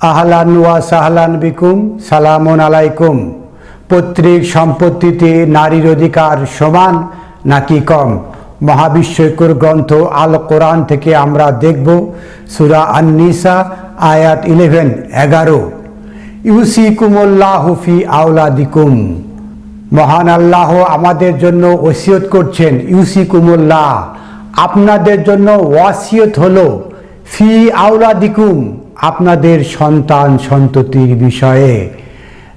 আহলান ওয়া সাহলান বিকুম, সালামুন আলাইকুম। পৈতৃক সম্পত্তিতে নারীর অধিকার সমান নাকি কম? মহাবিশ্বকর গ্রন্থ আল কোরআন থেকে আমরা দেখব, সুরা আন্নিসা, আয়াত ইলেভেন এগারো। ইউসি কুমুল্লাহফি আউলাদিকুম মহান আল্লাহ আমাদের জন্য ওসিয়ত করছেন ইউসি কুমুল্লাহ আপনাদের জন্য ওয়াসিয়ত হলো, ফি আউলাদিকুম আপনাদের সন্তান সন্ততির বিষয়ে।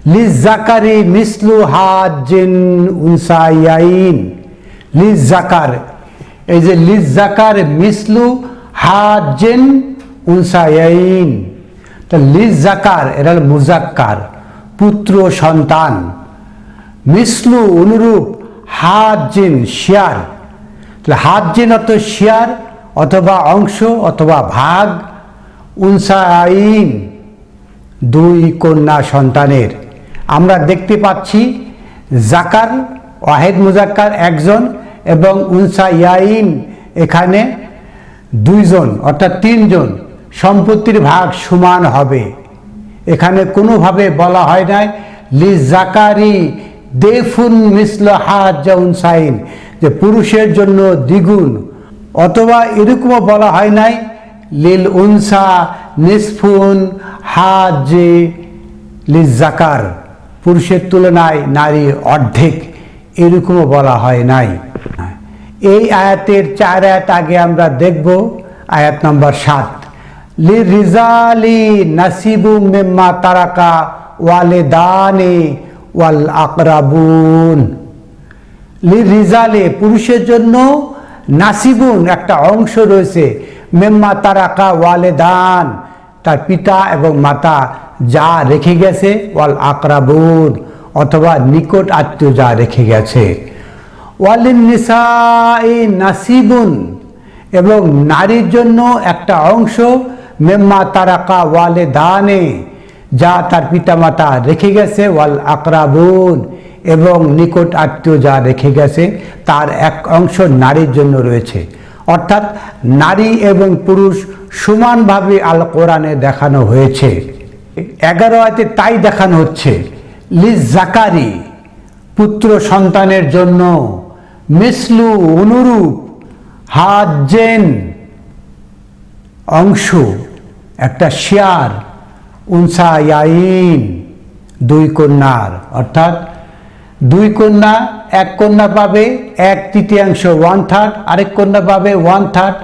লিজ জাকারি মিসলু হাজিন উনসাইয়াইন। লিজ জাকার এই যে লিজ জাকার মিসলু হাজিন উনসাইয়াইন। তা লিজ জাকার এরা মুজাক্কার, পুত্র সন্তান। মিসলু অনুরূপ হাত হাজিন শিয়ার। তাহলে হাজিন অর্থ শিয়ার অথবা অংশ অথবা ভাগ। উনসাইন দুই কন্যা সন্তানের। আমরা দেখতে পাচ্ছি জাকার, ওয়াহেদ মুজাক্কার একজন এবং উনসা ইয়াইন এখানে দুইজন, অর্থাৎ তিনজন। সম্পত্তির ভাগ সমান হবে। এখানে কোনোভাবে বলা হয় নাই, লি জাকারি দেফুন মিসল হাজ উনসাইন যে পুরুষের জন্য দ্বিগুণ। অথবা এরকমও বলা হয় নাই লিল উনসা নিসফুন হাজে লিজ জাকার পুরুষের তুলনায় নারী অর্ধেক, এরকমও বলা হয় নাই। এই আয়াতের চার আয়াত আগে আমরা দেখব, আয়াত নম্বর সাত। লি রিজালি নাসিবু মেম্মা তারাকা ওয়ালে দানে ওয়াল আকরাবুন লি রিজালে পুরুষের জন্য নাসিবুন একটা অংশ রয়েছে। মেম্মা তারাকা ওয়ালে দান তার পিতা এবং মাতা যা রেখে গেছে, ওয়াল আকরাবুন, অথবা নিকট আত্মীয় যা রেখে গেছে। ওয়ালিন নিসাই নাসিবুন, এবং নারীর জন্য একটা অংশ মেম্মা তারাকা ওয়ালে দানে যা তার পিতামাতা রেখে গেছে, ওয়াল আকরাবুন, এবং নিকট আত্মীয় যা রেখে গেছে, তার এক অংশ নারীর জন্য রয়েছে। অর্থাৎ নারী এবং পুরুষ সমানভাবে আল কোরআনে দেখানো হয়েছে। এগারো আয়তে তাই দেখানো হচ্ছে লিজ জাকারি পুত্র সন্তানের জন্য মিসলু অনুরূপ হাজেন অংশ, একটা শেয়ার উনসা ইয়াইন দুই কন্যার। অর্থাৎ দুই কন্যা, এক কন্যা পাবে এক তৃতীয়াংশ ওয়ান থার্ড আরেক কন্যা পাবে ওয়ান থার্ড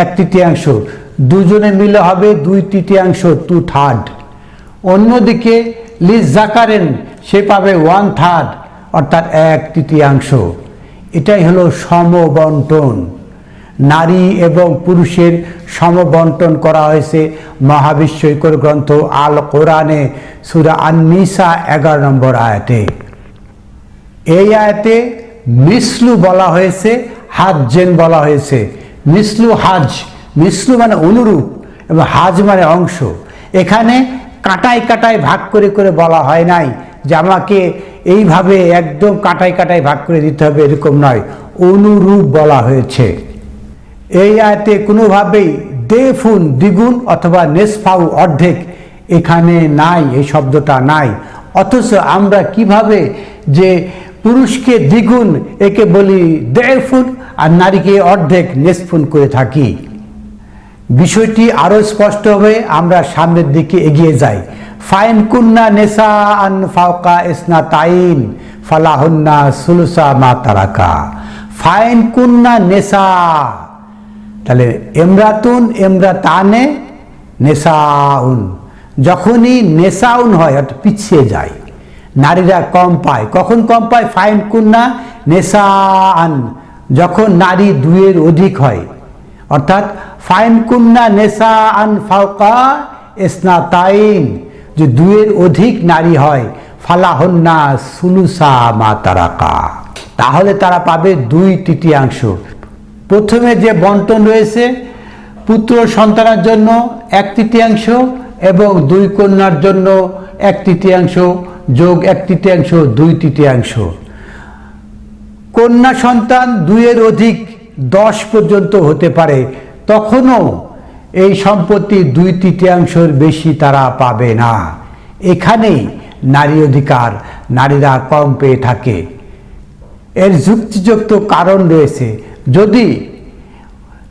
এক তৃতীয়াংশ। দুজনে মিলে হবে দুই তৃতীয়াংশ টু থার্ড অন্যদিকে লিজ জাকারেন, সে পাবে ওয়ান থার্ড অর্থাৎ এক তৃতীয়াংশ। এটাই হলো সমবন্টন। নারী এবং পুরুষের সমবন্টন করা হয়েছে মহাবিশ্বকর গ্রন্থ আল কোরআনে সুরা আননিসা এগারো নম্বর আয়াতে। এই আয়াতে মিসলু বলা হয়েছে হাজেন বলা হয়েছে। মিসলু হাজ, মিসলু মানে অনুরূপ এবং হাজ মানে অংশ। এখানে কাটাই কাটাই ভাগ করে করে বলা হয় নাই যে আমাকে এইভাবে একদম কাটাই কাটাই ভাগ করে দিতে হবে, এরকম নয়। অনুরূপ বলা হয়েছে। এই আয়তে কোনোভাবেই দেফুন, দ্বিগুণ অথবা নেসফাউ অর্ধেক এখানে নাই, এই শব্দটা নাই। অথচ আমরা কীভাবে যে পুরুষকে দ্বিগুণ, একে বলি দেফুন আর নারীকে অর্ধেক নেসফুন করে থাকি। বিষয়টি আরও স্পষ্ট হয়ে আমরা সামনের দিকে এগিয়ে যাই। ফাইন কুন্না নেশা আন ফাওকা ইসনা তাইন, ফালাহুন্না সুলুসা মা তারাকা। ফাইন কুন্না নেশা তাহলে এমরাতুন, এমরাতানে নেশাউন যখনই নেশাউন হয়, অর্থাৎ পিছিয়ে যায়। নারীরা কম পায়। কখন কম পায়? ফাইন কুন্না নেশান যখন নারী দুয়ের অধিক হয়। অর্থাৎ ফাইন কুন্না নেশা আন ফাউকা এসনা তাইন যে দুয়ের অধিক নারী হয়। ফালাহন্না সুলুসা মা তারাকা। তাহলে তারা পাবে দুই তৃতীয়াংশ। প্রথমে যে বন্টন রয়েছে, পুত্র সন্তানের জন্য এক তৃতীয়াংশ এবং দুই কন্যার জন্য এক তৃতীয়াংশ। যোগ এক তৃতীয়াংশ, দুই তৃতীয়াংশ। কন্যা সন্তান দুইয়ের অধিক দশ পর্যন্ত হতে পারে, তখনও এই সম্পত্তি দুই তৃতীয়াংশের বেশি তারা পাবে না। এখানেই নারী অধিকার, নারীরা কম পেয়ে থাকে। এর যুক্তিযুক্ত কারণ রয়েছে, যদি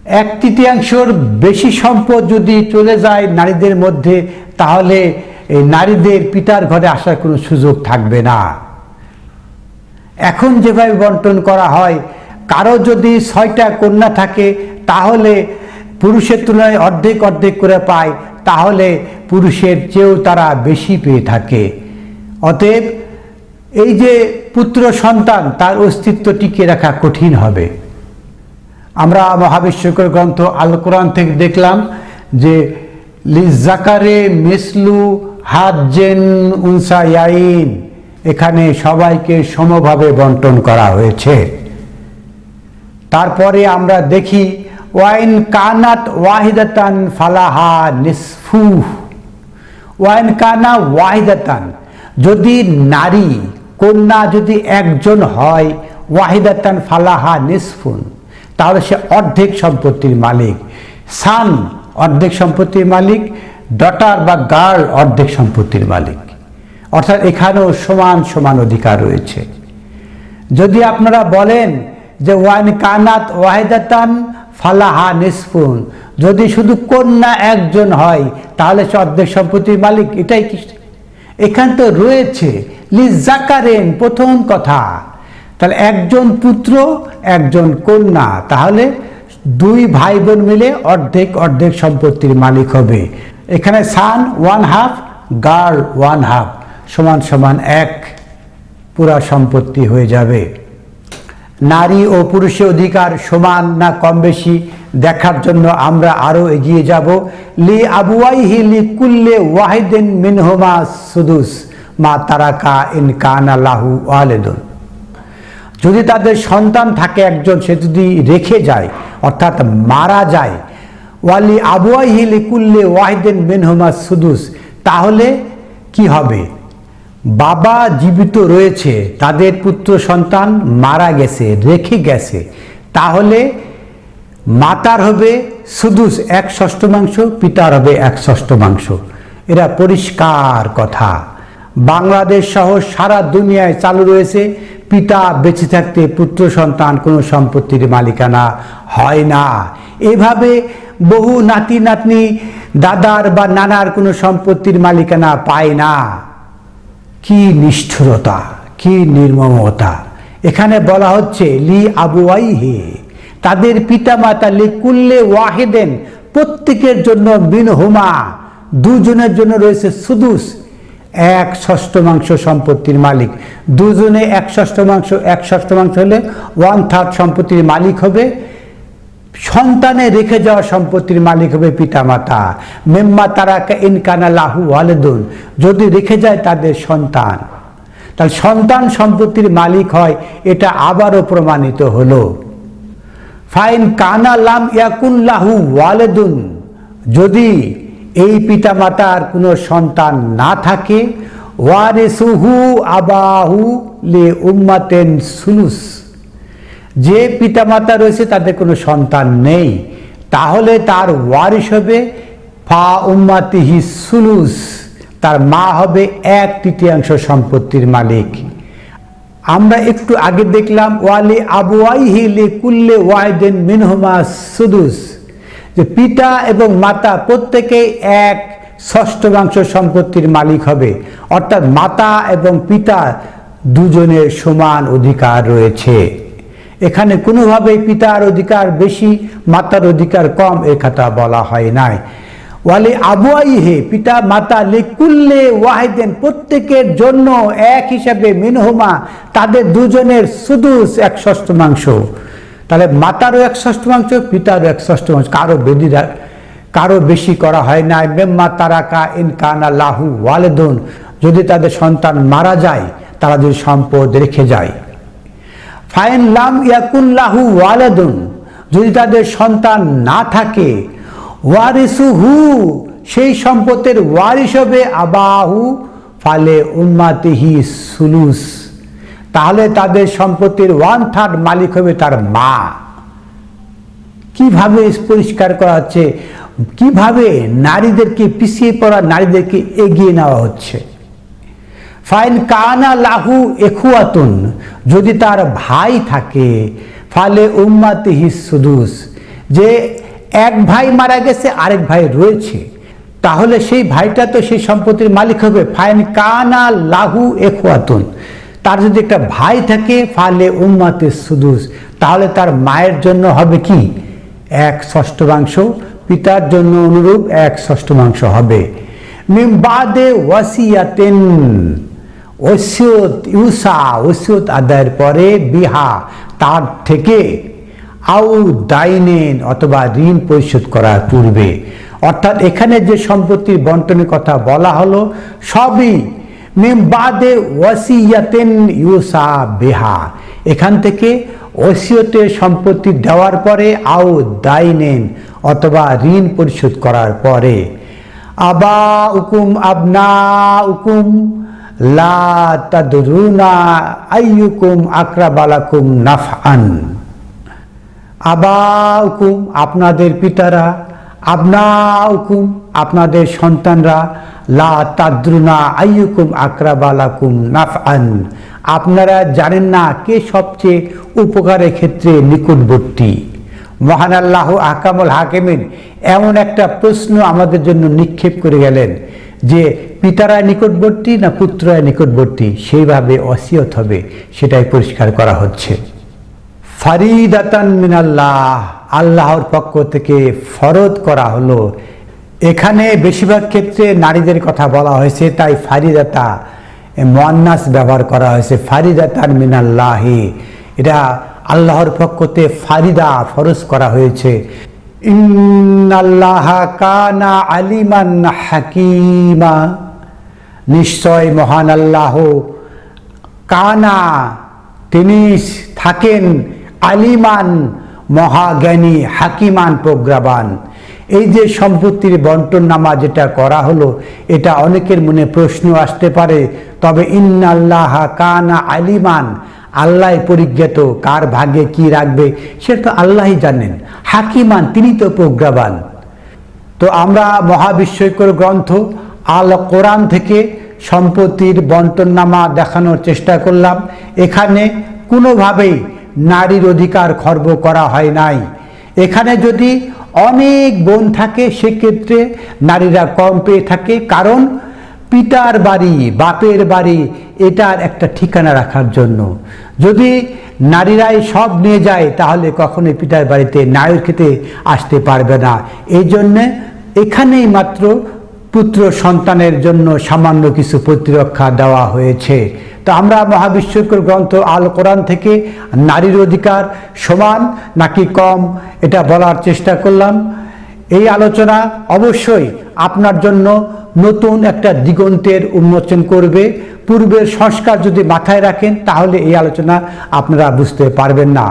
এক তৃতীয়াংশর বেশি সম্পদ যদি চলে যায় নারীদের মধ্যে, তাহলে এই নারীদের পিতার ঘরে আসার কোনো সুযোগ থাকবে না। এখন যেভাবে বন্টন করা হয়, কারও যদি ছয়টা কন্যা থাকে, তাহলে পুরুষের তুলনায় অর্ধেক অর্ধেক করে পায়, তাহলে পুরুষের চেয়েও তারা বেশি পেয়ে থাকে। অতএব এই যে পুত্র সন্তান, তার অস্তিত্ব টিকিয়ে রাখা কঠিন হবে। আমরা মহাবিশ্বকর গ্রন্থ আল কোরআন থেকে দেখলাম যে, লিজাকারে মিসলু হাজেন উনসা ইয়াইন, এখানে সবাইকে সমভাবে বন্টন করা হয়েছে। তারপরে আমরা দেখি, ওয়াইন কানাত ওয়াহিদাতান ফালাহা নিসফু ওয়াইন কানা ওয়াহিদাতান, যদি নারী, কন্যা যদি একজন হয়, ওয়াহিদাতান ফালাহা নিসফুন, তাহলে সে অর্ধেক সম্পত্তির মালিক। সান, অর্ধেক সম্পত্তির মালিক ডটার বা গার্ল অর্ধেক সম্পত্তির মালিক। অর্থাৎ এখানেও সমান সমান অধিকার রয়েছে। যদি আপনারা বলেন যে ওয়ান কানাত ওয়াহেদাতান ফালাহা নিসফুন, যদি শুধু কন্যা একজন হয়, তাহলে সে অর্ধেক সম্পত্তির মালিক, এটাই কি? এখান তো রয়েছে লিজাকারেন, প্রথম কথা। তাহলে একজন পুত্র, একজন কন্যা, তাহলে দুই ভাই বোন মিলে অর্ধেক অর্ধেক সম্পত্তির মালিক হবে। এখানে son one half girl one half সমান সমান এক, পুরা সম্পত্তি হয়ে যাবে। নারী ও পুরুষের অধিকার সমান না কম বেশি, দেখার জন্য আমরা আরও এগিয়ে যাব। লি আবুয়াইহি লি কুল্লে ওয়াহিদিন মিনহুমা সুদুস, মা তারাকা ইন কানা লাহু ওয়ালেদুন। যদি তাদের সন্তান থাকে একজন, সে যদি রেখে যায়, অর্থাৎ মারা যায় ওয়ালি আবুয়াইহি লি কুল্লে ওয়াহিদিন মিনহুমা সুদুস। তাহলে কি হবে? বাবা জীবিত রয়েছে, তাদের পুত্র সন্তান মারা গেছে, রেখে গেছে। তাহলে মাতার হবে শুধু এক ষষ্ঠমাংশ পিতার হবে এক ষষ্ঠমাংশ এরা পরিষ্কার কথা। বাংলাদেশ সহ সারা দুনিয়ায় চালু রয়েছে পিতা বেঁচে থাকতে পুত্র সন্তান কোনো সম্পত্তির মালিকানা হয় না। এভাবে বহু নাতি, নাতনি, দাদার বা নানার কোনো সম্পত্তির মালিকানা পায় না। কি নিষ্ঠুরতা, কি নির্মমতা। এখানে বলা হচ্ছে, লি আবুয়াই হে তাদের পিতা মাতা লি কুল্লে ওয়াহেদেন, প্রত্যেকের জন্য বিন হুমা দুজনের জন্য রয়েছে সুদুস এক ষষ্ঠমাংশ সম্পত্তির মালিক। দুজনে এক ষষ্ঠমাংশ এক ষষ্ঠমাংশ হলে ওয়ান থার্ড সম্পত্তির মালিক হবে। সন্তানে রেখে যাওয়া সম্পত্তির মালিক হবে পিতামাতা। মেম্মা তারাকা ইনকানা লাহু ওয়ালেদুন। যদি রেখে যায় তাদের সন্তান। তাহলে সন্তান সম্পত্তির মালিক হয়, এটা আবারও প্রমাণিত হলো। ফাইন কানা লাম ইয়াকুন লাহু ওয়ালেদুন। যদি এই পিতামাতার কোনো সন্তান না থাকে। ওয়ারেসুহু আবাহু লে উম্মাতেন সুলুস। যে পিতামাতা রয়েছে তাদের কোনো সন্তান নেই। তাহলে তার ওয়ারিস হবে ফা উম্মাতিহি সুলুস। তার মা হবে এক তৃতীয়াংশ সম্পত্তির মালিক। আমরা একটু আগে দেখলাম, ওয়ালি আবুয়াইহি লে কুল্লে ওয়াইদেন মিনহুমা সুদুস। যে পিতা এবং মাতা প্রত্যেকেই এক ষষ্ঠমাংশ সম্পত্তির মালিক হবে। অর্থাৎ মাতা এবং পিতা দুজনের সমান অধিকার রয়েছে। এখানে কোনোভাবেই পিতার অধিকার বেশি, মাতার অধিকার কম এ কথা বলা হয় নাই। ওয়ালে আবুয়াই হে পিতা মাতা লিকুল্লে ওয়াহিদেন, প্রত্যেকের জন্য এক হিসাবে মিনহুমা, তাদের দুজনের সুদুস এক ষষ্ঠমাংশ তাহলে মাতারও এক ষষ্ঠমাংশ পিতারও এক ষষ্ঠমাংশ কারও বেদি কারও বেশি করা হয় না। মেম্মা তারাকা ইন কানা লাহু ওয়ালেদুন। যদি তাদের সন্তান মারা যায়, তারা যদি সম্পদ রেখে যায়। ফাইন লাম ইয়াকুল্লাহু ওয়ালাদুন। যদি তাদের সন্তান না থাকে ওয়ারিসু হু সেই সম্পদের ওয়ারিস হবে আবাহু ফালে উম্মাতিহি সুলুস। তাহলে তাদের সম্পত্তির ওয়ান থার্ড মালিক হবে তার মা। কীভাবে পরিষ্কার করা হচ্ছে? কীভাবে নারীদেরকে পিছিয়ে পড়া, নারীদেরকে এগিয়ে নেওয়া হচ্ছে? ফাইন কানা লাহু এখুয়াতুন, যদি তার ভাই থাকে, ফালে উম্মাতে সুদুস, যে এক ভাই মারা গেছে, আরেক ভাই রয়েছে, তাহলে সেই ভাইটা তো সেই সম্পত্তির মালিক হবে। ফাইন কানা লাহু এখুয়াতুন তার যদি একটা ভাই থাকে, ফালে উম্মাতে সুদুস তাহলে তার মায়ের জন্য হবে কি? এক ষষ্ঠমাংশ পিতার জন্য অনুরূপ এক ষষ্ঠমাংশ হবে। মিমবাদে ওয়াসিয়াতেন, ওসিয়ত ইউসা, ওসিয়ত আদায়ের পরে বিহা, তার থেকে আউ দাইনেন অথবা ঋণ পরিশোধ করার পূর্বে। অর্থাৎ এখানে যে সম্পত্তির বন্টনের কথা বলা হলো, সবই মেমবাদে ওয়াসিয়াতেন ইউসা বেহা। এখান থেকে ওসিয়তে সম্পত্তি দেওয়ার পরে আউ দাইনেন অথবা ঋণ পরিশোধ করার পরে। আবা উকুম আবনা উকুম লা তাদরুনা আইয়ুকুম নাফআন। আবাউকুম আপনাদের পিতারা আবনাউকুম, আপনাদের সন্তানরা, লা তাদ্রুনা আইয়ুকুম আকরাবালাকুম নাফআন। আপনারা জানেন না কে সবচেয়ে উপকারের ক্ষেত্রে নিকটবর্তী। মহান আল্লাহ আকামুল হাকিমিন এমন একটা প্রশ্ন আমাদের জন্য নিক্ষেপ করে গেলেন যে, পিতারা নিকটবর্তী না পুত্ররা নিকটবর্তী? সেইভাবে অসিয়ত হবে, সেটাই পরিষ্কার করা হচ্ছে। ফারিদাতান মিনাল্লাহ, আল্লাহর পক্ষ থেকে ফরজ করা হলো। এখানে বেশিরভাগ ক্ষেত্রে নারীদের কথা বলা হয়েছে, তাই ফারিদাতা মন্নাস ব্যবহার করা হয়েছে, ফারিদাতান মিনাল্লাহি। এটা আল্লাহর পক্ষতে ফারিদা ফরজ করা হয়েছে। কানা আলিমান হাকিমা। নিশ্চয় মহান আল্লাহ কানা, তিনি থাকেন আলিমান, মহাজ্ঞানী, হাকিমান, প্রজ্ঞাবান। এই যে সম্পত্তির বন্টন নামা যেটা করা হলো, এটা অনেকের মনে প্রশ্ন আসতে পারে, তবে ইন্নাল্লাহ কানা আলিমান, আল্লাহ পরিজ্ঞাত, কার ভাগে কি রাখবে, সেটা তো আল্লাহই জানেন, হাকিমান, তিনি তো প্রজ্ঞাবান। তো আমরা মহাবিস্ময়কর গ্রন্থ আল কোরআন থেকে সম্পত্তির বন্টননামা দেখানোর চেষ্টা করলাম, এখানে কোনোভাবেই নারীর অধিকার খর্ব করা হয় নাই। এখানে যদি অনেক বোন থাকে, সেক্ষেত্রে নারীরা কম পেয়ে থাকে। কারণ পিতার বাড়ি, বাপের বাড়ি, এটার একটা ঠিকানা রাখার জন্য। যদি নারীরাই সব নিয়ে যায়, তাহলে কখনোই পিতার বাড়িতে নায়র খেতে আসতে পারবে না। এই জন্যে এখানেই মাত্র পুত্র সন্তানের জন্য সামান্য কিছু প্রতিরক্ষা দেওয়া হয়েছে। তো আমরা মহাবিশ্বকর গ্রন্থ আল কোরআন থেকে নারীর অধিকার সমান নাকি কম, এটা বলার চেষ্টা করলাম। এই আলোচনা অবশ্যই আপনার জন্য নতুন একটা দিগন্তের উন্মোচন করবে। পূর্বের সংস্কার যদি মাথায় রাখেন, তাহলে এই আলোচনা আপনারা বুঝতে পারবেন না।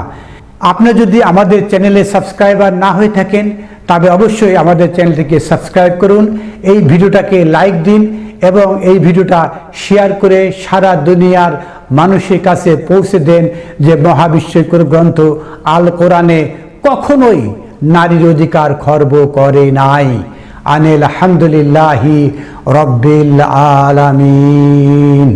আপনি যদি আমাদের চ্যানেলে সাবস্ক্রাইবার না হয়ে থাকেন, তবে অবশ্যই আমাদের চ্যানেলটিকে সাবস্ক্রাইব করুন। এই ভিডিওটাকে লাইক দিন এবং এই ভিডিওটা শেয়ার করে সারা দুনিয়ার মানুষের কাছে পৌঁছে দেন যে মহাবিশ্বকর গ্রন্থ আল কোরআনে কখনোই নারীর অধিকার খর্ব করে নাই। আনিল আলহামদুলিল্লাহি রব্বিল আলামিন।